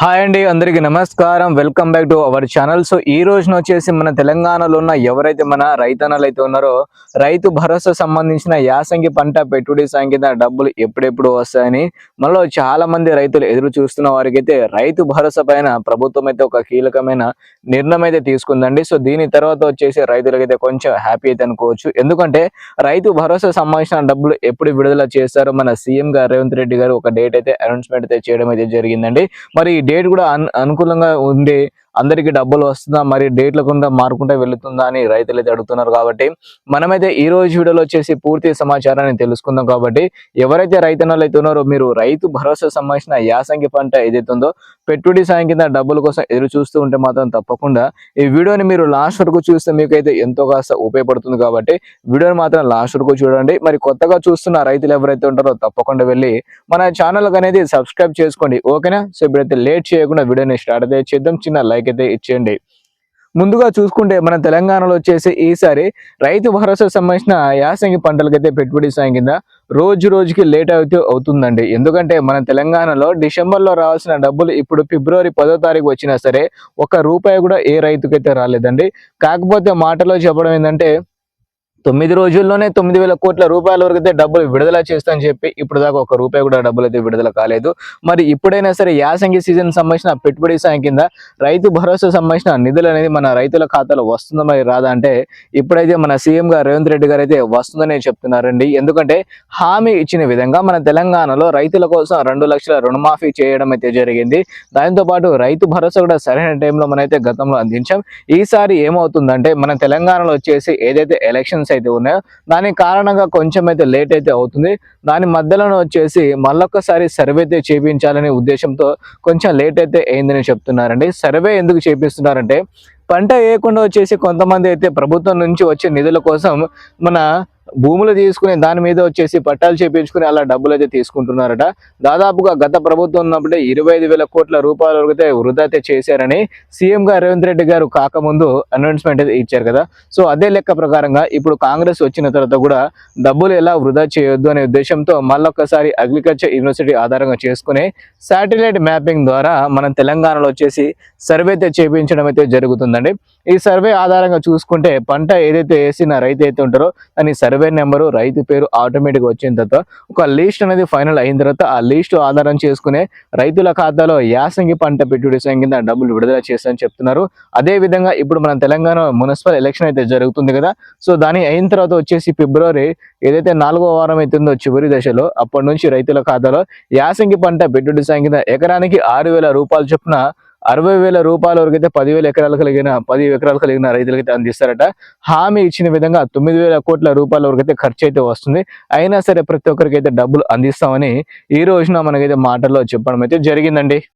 Hi అండి అందరికీ నమస్కారం. Welcome back to our channel. So ఈ రోజున వచ్చేసి మన తెలంగాణలో ఉన్న ఎవరైతే మన రైతన్నలు అయితే ఉన్నారో రైతు భరోసా సంబంధించిన యాసంగి పంట పెట్టుబడి సంఖ్య డబ్బులు ఎప్పుడెప్పుడు వస్తాయని మనలో చాలా మంది రైతులు ఎదురు చూస్తున్న వారికి అయితే రైతు భరోసా పైన ప్రభుత్వం అయితే ఒక కీలకమైన నిర్ణయం అయితే తీసుకుందండి. సో దీని తర్వాత వచ్చేసి రైతులకైతే కొంచెం హ్యాపీ అయితే అనుకోవచ్చు. ఎందుకంటే రైతు భరోసా సంబంధించిన డబ్బులు ఎప్పుడు విడుదల చేస్తారో మన సీఎం గారు రేవంత్ రెడ్డి గారు ఒక డేట్ అయితే అనౌన్స్మెంట్ అయితే చేయడం అయితే జరిగిందండి. మరి డేట్ కూడా అన్- అనుకూలంగా ఉండే అందరికీ డబ్బులు వస్తుందా? మరి డేట్ల కుండా మారుకుంటే వెళుతుందా అని రైతులు అయితే అడుగుతున్నారు కాబట్టి మనమైతే ఈ రోజు వీడియోలో వచ్చేసి పూర్తి సమాచారాన్ని తెలుసుకుందాం కాబట్టి ఎవరైతే రైతన్నలు అయితే ఉన్నారో మీరు రైతు భరోసా సంబంధించిన యాసంగి పంట ఏదైతే ఉందో పెట్టుబడి సాయం కింద డబ్బుల కోసం ఎదురు చూస్తూ ఉంటే మాత్రం తప్పకుండా ఈ వీడియోని మీరు లాస్ట్ వరకు చూస్తే మీకైతే ఎంతో కాస్త ఉపయోగపడుతుంది కాబట్టి వీడియోని మాత్రం లాస్ట్ వరకు చూడండి. మరి కొత్తగా చూస్తున్న రైతులు ఎవరైతే ఉంటారో తప్పకుండా వెళ్ళి మన ఛానల్ అనేది సబ్స్క్రైబ్ చేసుకోండి. ఓకేనా? సో ఇప్పుడైతే లేట్ చేయకుండా వీడియోని స్టార్ట్ అయితే చేద్దాం. చిన్న లైక్ అయితే ఇచ్చేయండి. ముందుగా చూసుకుంటే మన తెలంగాణలో వచ్చేసి ఈసారి రైతు భరోసా సంబంధించిన యాసంగి పంటలకైతే పెట్టుబడి సాయం కింద రోజు రోజుకి లేట్ అయితే అవుతుందండి. ఎందుకంటే మన తెలంగాణలో డిసెంబర్లో రావాల్సిన డబ్బులు ఇప్పుడు ఫిబ్రవరి పదో తారీఖు వచ్చినా సరే ఒక్క రూపాయి కూడా ఏ రైతుకైతే రాలేదండి. కాకపోతే మాటలో చెప్పడం ఏంటంటే తొమ్మిది రోజుల్లోనే తొమ్మిది వేల కోట్ల రూపాయల వరకు అయితే డబ్బులు విడుదల చేస్తామని చెప్పి ఇప్పుడు దాకా ఒక రూపాయి కూడా డబ్బులు అయితే విడుదల కాలేదు. మరి ఇప్పుడైనా సరే యాసంగి సీజన్ సంబంధించిన పెట్టుబడి సాయం కింద రైతు భరోసా సంబంధించిన నిధులు అనేది మన రైతుల ఖాతాలో వస్తుందా మరి రాదా అంటే ఇప్పుడైతే మన సీఎం గారు రేవంత్ రెడ్డి గారు అయితే వస్తుందని చెప్తున్నారండి. ఎందుకంటే హామీ ఇచ్చిన విధంగా మన తెలంగాణలో రైతుల కోసం రెండు లక్షల రుణమాఫీ చేయడం అయితే జరిగింది. దాంతో పాటు రైతు భరోసా కూడా సరైన టైంలో మనైతే గతంలో అందించాం. ఈసారి ఏమవుతుందంటే మన తెలంగాణలో వచ్చేసి ఏదైతే ఎలక్షన్స్ అయితే ఉన్నాయో దాని కారణంగా కొంచెం అయితే లేట్ అయితే అవుతుంది. దాని మధ్యలోనే వచ్చేసి మళ్ళొక్కసారి సర్వే అయితే చేయించాలనే ఉద్దేశంతో కొంచెం లేట్ అయితే అయిందని చెప్తున్నారండి. సర్వే ఎందుకు చేపిస్తున్నారంటే పంట వేయకుండా వచ్చేసి కొంతమంది అయితే ప్రభుత్వం నుంచి వచ్చే నిధుల కోసం మన భూములు తీసుకుని దాని మీద వచ్చేసి పట్టాలు చేపించుకుని అలా డబ్బులు అయితే తీసుకుంటున్నారట. దాదాపుగా గత ప్రభుత్వం ఉన్నప్పుడే ఇరవై ఐదు వేల కోట్ల రూపాయల వరకు అయితే వృధా అయితే చేశారని సీఎం గారు రేవంత్ రెడ్డి గారు కాకముందు అనౌన్స్మెంట్ అయితే ఇచ్చారు కదా. సో అదే లెక్క ప్రకారంగా ఇప్పుడు కాంగ్రెస్ వచ్చిన తర్వాత కూడా డబ్బులు ఎలా వృధా చేయొద్దు అనే ఉద్దేశంతో మళ్ళొక్కసారి అగ్రికల్చర్ యూనివర్సిటీ ఆధారంగా చేసుకుని శాటిలైట్ మ్యాపింగ్ ద్వారా మనం తెలంగాణలో వచ్చేసి సర్వే అయితే చేపించడం అయితే జరుగుతుందండి. ఈ సర్వే ఆధారంగా చూసుకుంటే పంట ఏదైతే వేసిన రైతు అయితే ఉంటారో దాని సర్వే నెంబరు రైతు పేరు ఆటోమేటిక్గా వచ్చిన తర్వాత ఒక లిస్ట్ అనేది ఫైనల్ అయిన తర్వాత ఆ లిస్ట్ ఆధారం చేసుకునే రైతుల ఖాతాలో యాసంగి పంట పెట్టుబడి సాయం కింద డబ్బులు విడుదల చేస్తారని చెప్తున్నారు. అదే విధంగా ఇప్పుడు మన తెలంగాణ మున్సిపల్ ఎలక్షన్ అయితే జరుగుతుంది కదా. సో దాని అయిన తర్వాత వచ్చేసి ఫిబ్రవరి ఏదైతే నాలుగో వారం అవుతుందో చివరి దశలో అప్పటి నుంచి రైతుల ఖాతాలో యాసంగి పంట పెట్టుబడి సాయం కింద ఎకరానికి ఆరు వేల రూపాయలు చొప్పున అరవై వేల రూపాయల వరకు అయితే పదివేల ఎకరాలు కలిగిన పది ఎకరాలు కలిగిన రైతులకైతే అందిస్తారట హామీ ఇచ్చిన విధంగా తొమ్మిది వేల కోట్ల రూపాయల వరకు అయితే ఖర్చు అయితే వస్తుంది. అయినా సరే ప్రతి ఒక్కరికి అయితే డబ్బులు అందిస్తామని ఈ రోజున మనకైతే మాటల్లో చెప్పడం అయితే జరిగిందండి.